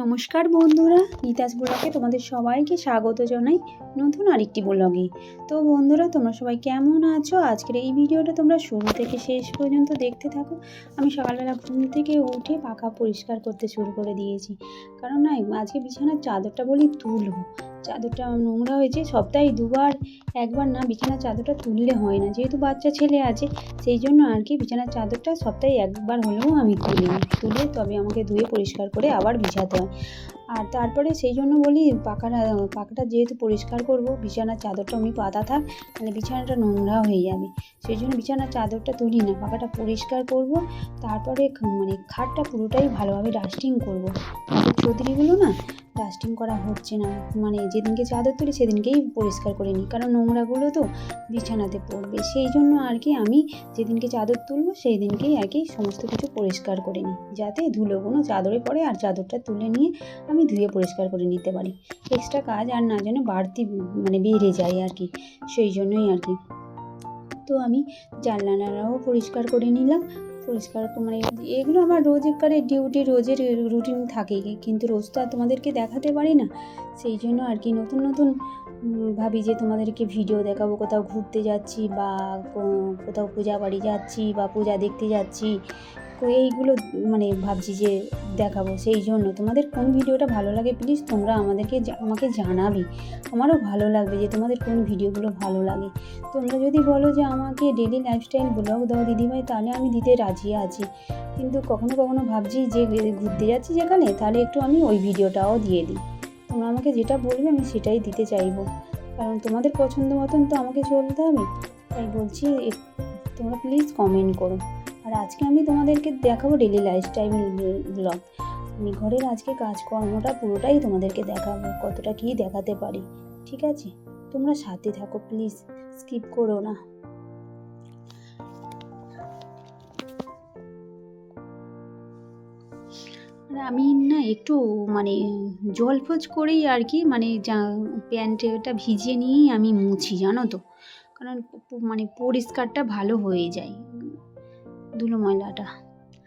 নমস্কার বন্ধুরা, নিতাস ব্লগে তোমাদের সবাইকে স্বাগত জানাই নতুন আরেকটি ব্লগে। তো বন্ধুরা, তোমরা সবাই কেমন আছো? আজকের এই ভিডিওটা তোমরা শুরু থেকে শেষ পর্যন্ত দেখতে থাকো। আমি সকালবেলা ঘুম থেকে উঠে পাখা পরিষ্কার করতে শুরু করে দিয়েছি। কারণ না, আজকে বিছানার চাদরটা বলি তুলবো। চাদরটা নোংরা হয়েছে, সপ্তাহে দুবার, একবার না বিছানার চাদরটা তুললে হয় না। যেহেতু বাচ্চা ছেলে আছে, সেই জন্য আর কি বিছানার চাদরটা সপ্তাহে একবার হলেও আমি তুলি। তুলে তবে আমাকে ধুয়ে পরিষ্কার করে আবার বিছাতে হয়। আর তারপরে সেই জন্য বলি, পাখাটা পাখাটা যেহেতু পরিষ্কার করব, বিছানার চাদরটা অমনি পাতা থাক, তাহলে বিছানাটা নোংরা হয়ে যাবে। সেই জন্য বিছানার চাদরটা তুলি না, পাখাটা পরিষ্কার করব, তারপরে মানে খাটটা পুরোটাই ভালোভাবে ডাস্টিং করব। চৌধুরীগুলো না ডাস্টিং করা হচ্ছে না। মানে যেদিনকে চাদর তুলি সেদিনকেই পরিষ্কার করে নিই, কারণ নোংরাগুলো তো বিছানাতে পড়বে। সেই জন্য আর কি আমি যেদিনকে চাদর তুলবো সেই দিনকেই আর কি সমস্ত কিছু পরিষ্কার করে নিই, যাতে ধুলোগুলো চাদরে পড়ে আর চাদরটা তুলে নিয়ে আমি ধুয়ে পরিষ্কার করে নিতে পারি। এক্সট্রা কাজ আর না যেন বাড়তি মানে বেড়ে যায় আর কি, সেই জন্যই আর কি। তো আমি জানলানারাও পরিষ্কার করে নিলাম পরিষ্কার মানে এগুলো আমার রোজকারের ডিউটি রোজের রুটিন থাকেই কিন্তু রোজ তো আর তোমাদেরকে দেখাতে পারি না। সেই জন্য আর কি নতুন নতুন ভাবি যে তোমাদেরকে ভিডিও দেখাবো, কোথাও ঘুরতে যাচ্ছি বা কোথাও পূজা বাড়ি যাচ্ছি বা পূজা দেখতে যাচ্ছি। তো এইগুলো মানে ভাবছি যে দেখাবো। সেই জন্য তোমাদের কোন ভিডিওটা ভালো লাগে প্লিজ তোমরা আমাদেরকে আমাকে জানাবে। আমারও ভালো লাগবে যে তোমাদের কোন ভিডিওগুলো ভালো লাগে। তোমরা যদি বলো যে আমাকে ডেলি লাইফস্টাইল ব্লগ দাও দিদিভাই, তাহলে আমি দিতে রাজি আছি। কিন্তু কখনো কখনো ভাবছি যে ঘুরতে যাচ্ছি যেখানে, তাহলে একটু আমি ওই ভিডিওটাও দিয়ে দিই। তোমরা আমাকে যেটা বলবে আমি সেটাই দিতে চাইব। কারণ তোমাদের পছন্দ মতন তো আমাকে চলতে হবে। তাই বলছি তোমরা প্লিজ কমেন্ট করো। আর আজকে আমি তোমাদেরকে দেখাবো ডেলি লাইফ লাইফস্টাইল ব্লগ আমি ঘরের আজকে কাজকর্মটা পুরোটাই তোমাদেরকে দেখাবো, কতটা কী দেখাতে পারি, ঠিক আছে? তোমরা সাথে থাকো প্লিজ স্কিপ করো না। আর আমি না একটু মানে জল ফোজ করেই আর কি মানে যা প্যান্টটা ভিজিয়ে নিয়েই আমি মুছি, জানো তো? কারণ মানে পরিষ্কারটা ভালো হয়ে যায়। ধুলো ময়লাটা।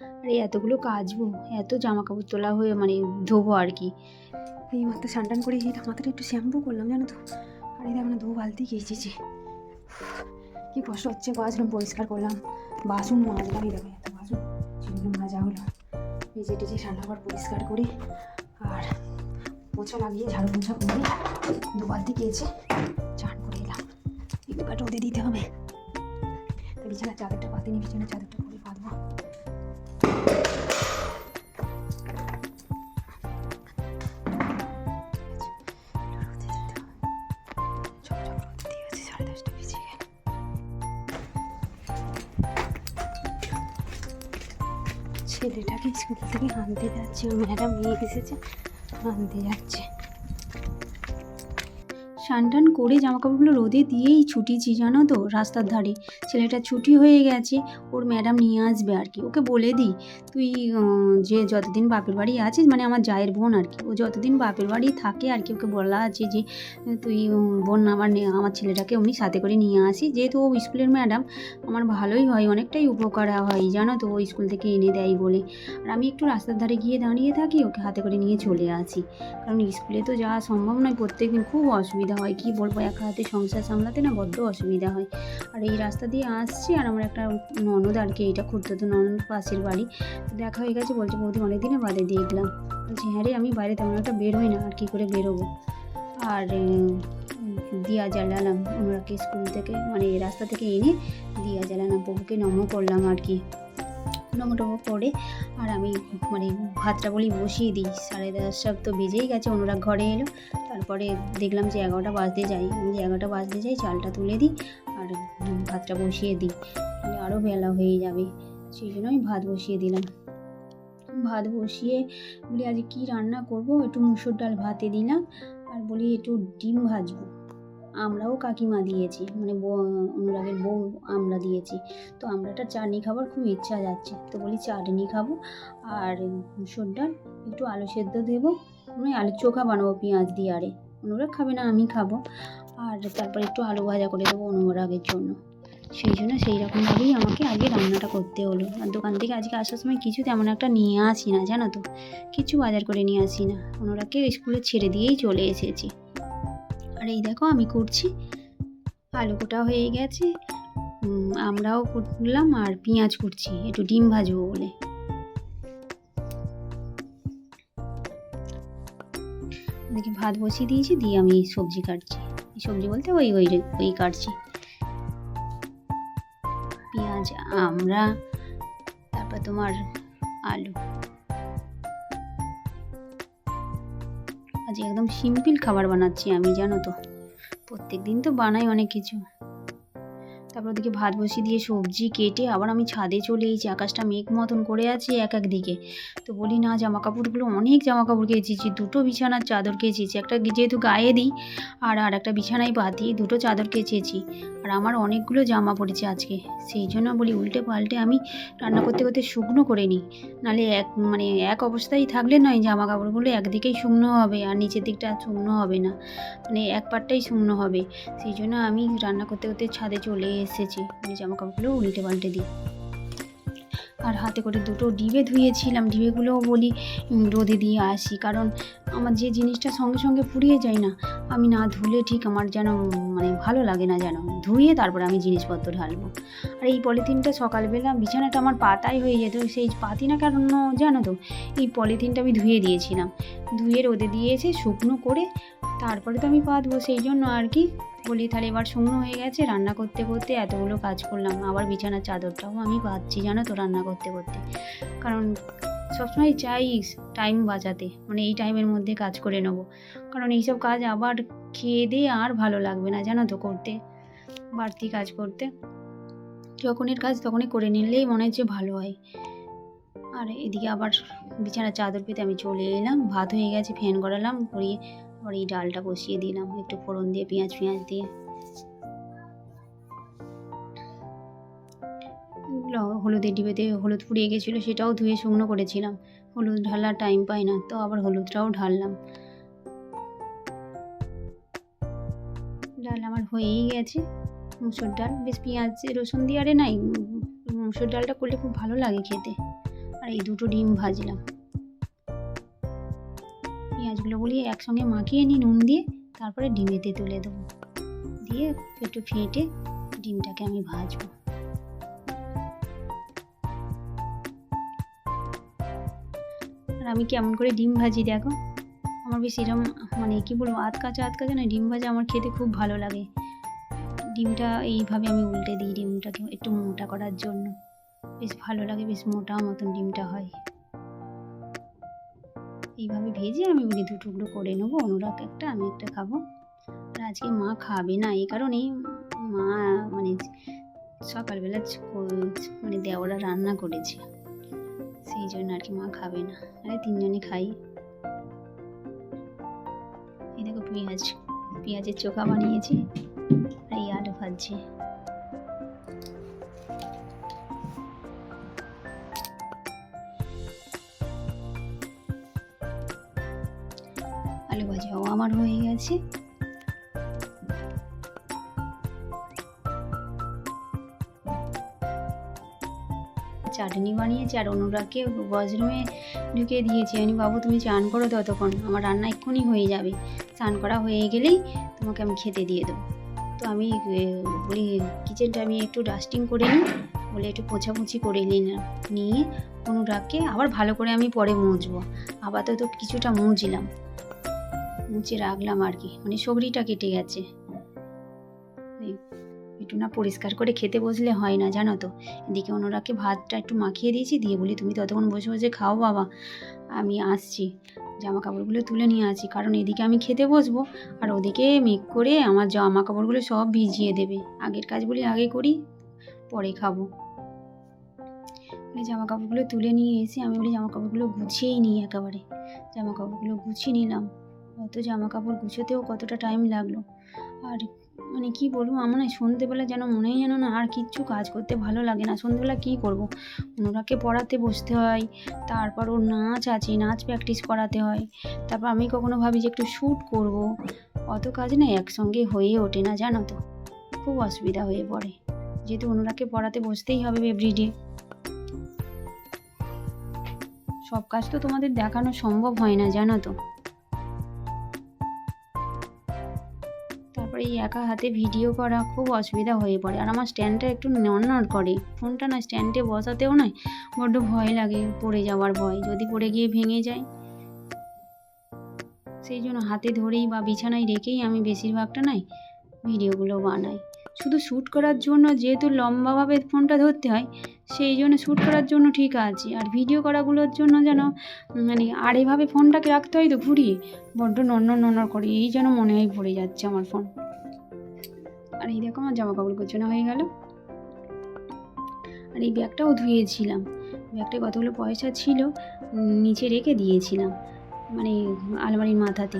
আর, এতগুলো কাচবো, এত জামা কাপড় তোলা হয়ে মানে ধোবো আর কি। এই মাত্র টান করে এই মাথাটা একটু শ্যাম্পু করলাম, জানো তো। আর এই দেখো না দু বালতি গেছেছে কি কষ্ট হচ্ছে বাথরুম পরিষ্কার করলাম। বাসন মাজলাম, এই দেখো, এত বাসন। সেগুলো মাজা হলো। মেজে টেজে রান্নাঘর পরিষ্কার করে। আর পোছা লাগিয়ে, ঝাড়ু পোছা করে দু বালতি গিয়েছে চান করে এলাম। এগুলো রোদে দিতে হবে। বিছানার চাদরটা পাতিনি, বিছানার চাদরটা ছেলেটাকে স্কুল থেকে আনতে যাচ্ছে, ওর ম্যাডাম নিয়ে এসেছে, আনতে যাচ্ছে। টান করে জামাকাপড়গুলো রোদে দিয়েই ছুটিছি, জানো তো, রাস্তার ধারে। ছেলেটা ছুটি হয়ে গেছে, ওর ম্যাডাম নিয়ে আসবে আর কি। ওকে বলে দিই, তুই যে যতদিন বাপের বাড়ি আছিস মানে আমার জায়ের বোন আর কি, ও যতদিন বাপের বাড়ি থাকে আর কি, ওকে বলা আছে যে, তুই বোন আমার আমার ছেলেটাকে অমনি সাথে করে নিয়ে আসি। যেহেতু ও স্কুলের ম্যাডাম আমার ভালোই হয়, অনেকটাই উপকার হয়, জানো তো, ও স্কুল থেকে এনে দেয় বলে। আর আমি একটু রাস্তার ধারে গিয়ে দাঁড়িয়ে থাকি, ওকে হাতে করে নিয়ে চলে আসি। কারণ স্কুলে তো যাওয়া সম্ভব নয়, প্রত্যেকদিন খুব অসুবিধা হয়, কি বলব, একা হাতে সংসার সামলাতে না বড্ড অসুবিধা হয়। আর এই রাস্তা দিয়ে আসছি আর আমার একটা ননদ আর কি, এটা তো ননদ পাশের বাড়ি। দেখা হয়ে গেছে, বলছে, বৌদি, অনেক দিনে বাদে দেখলাম বলছি হ্যাঁ রে, আমি বাইরে তেমন একটা বেরোই না, আর কী করে বেরোবো? আর দিয়া জ্বালালাম, আমরা কি স্কুল থেকে মানে রাস্তা থেকে এনে দিয়া জ্বালালাম প্রভুকে নম করলাম আর কি। নম টম করে আর আমি মানে ভাতটা বলি বসিয়ে দিই। সাড়ে দশটা তো বেজেই গেছে অনুরাগ ঘরে এলো। তারপরে দেখলাম যে এগারোটা বাজতে যাই। আমি যে এগারোটা বাজতে যাই, চালটা তুলে দিই আর ভাতটা বসিয়ে দিই। তাহলে আরও বেলা হয়ে যাবে, সেই জন্য আমি ভাত বসিয়ে দিলাম। ভাত বসিয়ে বলি আজ কি রান্না করব? একটু মুসুর ডাল ভাতে দিলাম আর বলি, একটু ডিম ভাজবো। আমরাও কাকিমা দিয়েছি মানে অনুরাগের বউ আমরা দিয়েছি। তো আমরাটা চাটনি খাবার খুব ইচ্ছা যাচ্ছে, তো বলি চাটনি খাব আর মুসুর ডাল, একটু আলু সেদ্ধ দেবো মানে আলু চোখা বানাবো পেঁয়াজ দিয়ে আরে। অনুরাগ খাবে না, আমি খাব। আর তারপর একটু আলু ভাজা করে দেবো অনুরাগের জন্য। সেই জন্য সেই রকমভাবেই আমাকে আগে রান্নাটা করতে হলো। আর দোকান থেকে আজকে আসার সময় কিছু তেমন একটা নিয়ে আসি না জানো তো? কিছু বাজার করে নিয়ে আসি না ওনারাকে স্কুলে ছেড়ে দিয়েই চলে এসেছি। আর এই দেখো আমি করছি। আলু কোটা হয়ে গেছে। আমরাও করলাম আর পেঁয়াজ কুটছি একটু ডিম ভাজবো বলে। এদিকে ভাত বসিয়ে দিয়েছি, দিয়ে আমি সবজি কাটছি। সবজি বলতে ওই ওই ওই কাটছি। পেঁয়াজ, আমরা, তারপর তোমার আলু। আজ একদম সিম্পল খাবার বানাচ্ছি আমি জানো তো। প্রত্যেক দিন তো বানাই অনেক কিছু। তারপর ওদিকে ভাত বসিয়ে দিয়ে সবজি কেটে আবার আমি ছাদে চলে এসেছি। আকাশটা মেঘ মতন করে আছে এক এক দিকে। তো বলি, না জামা কাপড়গুলো অনেক জামা কাপড় কেচেছি। দুটো বিছানার চাদর কেচেছি। একটা যেহেতু গায়ে দিই আর আর একটা বিছানায় পাতি দুটো চাদর কেচেছি। আর আমার অনেকগুলো জামা পড়েছে আজকে। সেই জন্য বলি, উল্টে পাল্টে আমি রান্না করতে করতে শুকনো করে নিই। নাহলে এক মানে এক অবস্থায় থাকলে নয় জামা কাপড়গুলো একদিকেই শুকনো হবে আর নিচের দিকটা শুকনো হবে না। মানে এক পাটটাই শুকনো হবে। সেই জন্য আমি রান্না করতে করতে ছাদে চলে এসেছি। আমি জামা কাপড়গুলো উল্টে পাল্টে দিই। আর হাতে করে দুটো ডিবে ধুয়েছিলাম। ডিবেগুলোও বলি রোদে দিয়ে আসি। কারণ আমার যে জিনিসটা সঙ্গে সঙ্গে ফুরিয়ে যায় না, আমি না ধুলে ঠিক আমার যেন মানে ভালো লাগে না যেন। ধুয়ে তারপরে আমি জিনিসপত্র ঢালবো। আর এই পলিথিনটা সকালবেলা বিছানাটা আমার পাতাই হয়ে যেত। সেই পাতি না কারণ জানো তো? এই পলিথিনটা আমি ধুয়ে দিয়েছিলাম। ধুয়ে রোদে দিয়েছে শুকনো করে তারপরে তো আমি পাতবো সেই জন্য আর কি। বলি তাহলে এবার শুকনো হয়ে গেছে, রান্না করতে করতে এতগুলো কাজ করলাম। আবার বিছানার চাদরটাও আমি পাচ্ছি জানো তো, রান্না করতে করতে। কারণ সবসময় চাই টাইম বাঁচাতে মানে এই টাইমের মধ্যে কাজ করে নেব। কারণ এইসব কাজ আবার খেয়ে দিয়ে আর ভালো লাগবে না, জানো তো, করতে, বাড়তি কাজ করতে। যখনের কাজ তখনই করে নিলেই মনে হচ্ছে ভালো হয়। আর এদিকে আবার বিছানার চাদর পেতে আমি চলে এলাম, ভাত হয়ে গেছে, ফ্যান করালাম করিয়ে আবার এই ডালটা বসিয়ে দিলাম। একটু ফোড়ন দিয়ে, পেঁয়াজ পেঁয়াজ দিয়ে। হলুদের ডিবেতে হলুদ ফুরিয়ে গেছিল, সেটাও ধুয়ে শুকনো করেছিলাম। হলুদ ঢালার টাইম পাই না, তো আবার হলুদটাও ঢাললাম। ডাল আমার হয়েই গেছে। মুসুর ডাল, বেশ পেঁয়াজ, রসুন দিয়ে আরে নাই মুসুর ডালটা করলে খুব ভালো লাগে খেতে। আর এই দুটো ডিম ভাজলাম। বলি একসঙ্গে মাখিয়ে নিই নুন দিয়ে তারপরে ডিমেতে তুলে দেবো। দিয়ে একটু ফেটে ডিমটাকে আমি ভাজবো। আর আমি কেমন করে ডিম ভাজি দেখো? আমার বেশ এরম মানে কি বলব আধ কাঁচা আধ কাঁচা না ডিম ভাজা আমার খেতে খুব ভালো লাগে। ডিমটা এইভাবে আমি উল্টে দিই ডিমটাকে একটু মোটা করার জন্য। বেশ ভালো লাগে, বেশ মোটা মতন ডিমটা হয়। এইভাবে ভেজে আমি বলি দু টুকরো করে নেব, অনুরাগ একটা, আমি একটা খাব। আর আজকে মা খাবে না, এই কারণেই মা মানে সকালবেলা মানে দেওরা রান্না করেছে। সেই জন্য আর কি মা খাবে না। আরে তিনজনে খাই। এই দেখো পেঁয়াজ, পেঁয়াজের চোখা বানিয়েছি আর এই আলু ভাজছি। আলু ভাজাও আমার হয়ে গেছে। চাটনি বানিয়েছি আর অনুরাগকে ওয়াশরুমে ঢুকিয়ে দিয়েছি। আমি বাবু, তুমি চান করো ততক্ষণ, আমার রান্না এক্ষুনি হয়ে যাবে। স্নান করা হয়ে গেলেই তোমাকে আমি খেতে দিয়ে দেবো। তো আমি বলি, কিচেনটা আমি একটু ডাস্টিং করে নিই। বলে একটু পোছাপুছি করে নিলাম নিয়ে অনুরাগকে আবার ভালো করে আমি পরে মুছবো। আপাতত কিছুটা মুছলাম। মুছে রাখলাম আর কি। মানে সবরিটা কেটে গেছে। একটু না পরিষ্কার করে খেতে বসলে হয় না, জানো তো? এদিকে অনুরাগকে ভাতটা একটু মাখিয়ে দিয়েছি, দিয়ে বলি, তুমি ততক্ষণ বসে বসে খাও বাবা। আমি আসছি। জামা কাপড়গুলো তুলে নিয়ে আসি। কারণ এদিকে আমি খেতে বসবো, আর ওদিকে মেঘ করে আমার জামা কাপড়গুলো সব ভিজিয়ে দেবে। আগের কাজগুলি আগে করি, পরে খাব। জামা কাপড়গুলো তুলে নিয়ে এসে আমি বলি জামা কাপড়গুলো গুছিয়েই নিই একেবারে। জামা কাপড়গুলো গুছিয়ে নিলাম। অত জামা কাপড় গুছোতেও কতটা টাইম লাগল। আর মানে কি বলব, আমার না সন্ধেবেলা যেন মনেই যেন না আর কিচ্ছু কাজ করতে ভালো লাগে না। সন্ধেবেলা কী করব? ওনাকে পড়াতে বসতে হয়, তারপর ওর নাচ আছে, নাচ প্র্যাকটিস করাতে হয়। তারপর আমি কখনো ভাবি যে একটু শ্যুট করব। অত কাজ না একসঙ্গে হয়ে ওঠে না, জানো তো? খুব অসুবিধা হয়ে পড়ে। যেহেতু অনুরাগকে পড়াতে বসতেই হবে এভরিডে সব কাজ তো তোমাদের দেখানো সম্ভব হয় না, জানো তো? এই একা হাতে ভিডিও করা খুব অসুবিধা হয়ে পড়ে। আর আমার স্ট্যান্ডটা একটু নড়নড় করে। ফোনটা না স্ট্যান্ডে বসাতেও নয়, বড্ড ভয় লাগে পড়ে যাওয়ার ভয়। যদি পড়ে গিয়ে ভেঙে যায়, সেই জন্য হাতে ধরেই বা বিছানায় রেখেই আমি বেশিরভাগটা নাই ভিডিওগুলো বানাই। শুধু শ্যুট করার জন্য যেহেতু লম্বাভাবে ফোনটা ধরতে হয়, সেই জন্য শ্যুট করার জন্য ঠিক আছে। আর ভিডিও করাগুলোর জন্য যেন মানে আর এভাবে ফোনটাকে রাখতে হয় তো ঘুরিয়ে, বড্ড নড়নড় নড়নড় করে, এই যেন মনে হয় পড়ে যাচ্ছে আমার ফোন। আর এই দেখো আমার জামা কাপড় গোছানো হয়ে গেল। আর এই ব্যাগটাও ধুয়েছিলাম। ব্যাগটায় কতগুলো পয়সা ছিল নিচে রেখে দিয়েছিলাম মানে আলমারির মাথাতে।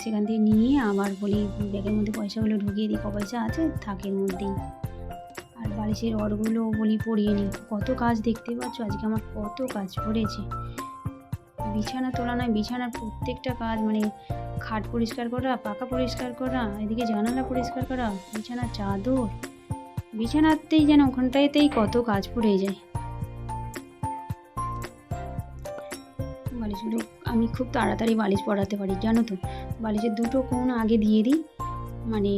সেখান থেকে নিয়ে আবার বলি, ব্যাগের মধ্যে পয়সাগুলো ঢুকিয়ে দিই ক পয়সা আছে, থাকে এর মধ্যেই। আর বালিশের রডগুলো বলি পরিয়ে নিই। কত কাজ দেখতে পাচ্ছ? আজকে আমার কত কাজ পড়েছে। বিছানা তোলা নয়, বিছানার প্রত্যেকটা কাজ মানে খাট পরিষ্কার করা পাকা পরিষ্কার করা, এদিকে জানালা পরিষ্কার করা বিছানার চাদর। বিছানাতেই যেন ওখানটাইতেই কত কাজ পড়ে যায়। বালিশগুলো আমি খুব তাড়াতাড়ি বালিশ পরাতে পারি, জানো তো? বালিশের দুটো কোন আগে দিয়ে দিই মানে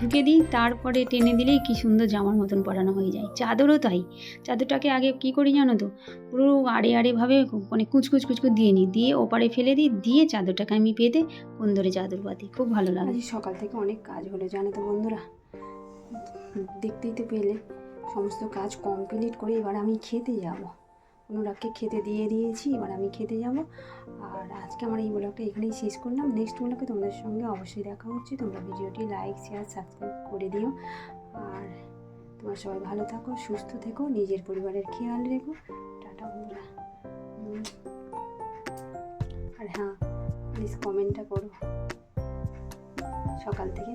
ঢুকে দিই, তারপরে টেনে দিলেই কি সুন্দর জামার মতন পরানো হয়ে যায়। চাদরও তাই। চাদরটাকে আগে কি করি জানো তো? পুরো আড়ে আড়েভাবে মানে কুচকুচ কুচকুচ দিয়ে নিই। দিয়ে ওপারে ফেলে দিই, দিয়ে চাদরটাকে আমি পেতে কোন ধরে চাদর পাতি খুব ভালো লাগে। সকাল থেকে অনেক কাজ হলো জানো তো বন্ধুরা। দেখতেই তো পেলে। সমস্ত কাজ কমপ্লিট করে এবার আমি খেতে যাব। অনুরাগকে খেতে দিয়ে দিয়েছি, এবার আমি খেতে যাব। আর আজকে আমার এই ব্লগটা এখানেই শেষ করলাম। নেক্সট ব্লগে তোমাদের সঙ্গে অবশ্যই দেখা হচ্ছে। তোমরা ভিডিওটি লাইক শেয়ার সাবস্ক্রাইব করে দিও। আর তোমরা সবাই ভালো থাকো, সুস্থ থেকো, নিজের পরিবারের খেয়াল রেখো। টাটা বন্ধুরা। আর হ্যাঁ প্লিজ কমেন্টটা করো। সকাল থেকে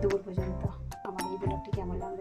দুপুর পর্যন্ত আমার এই ব্লগটি কেমন লাগল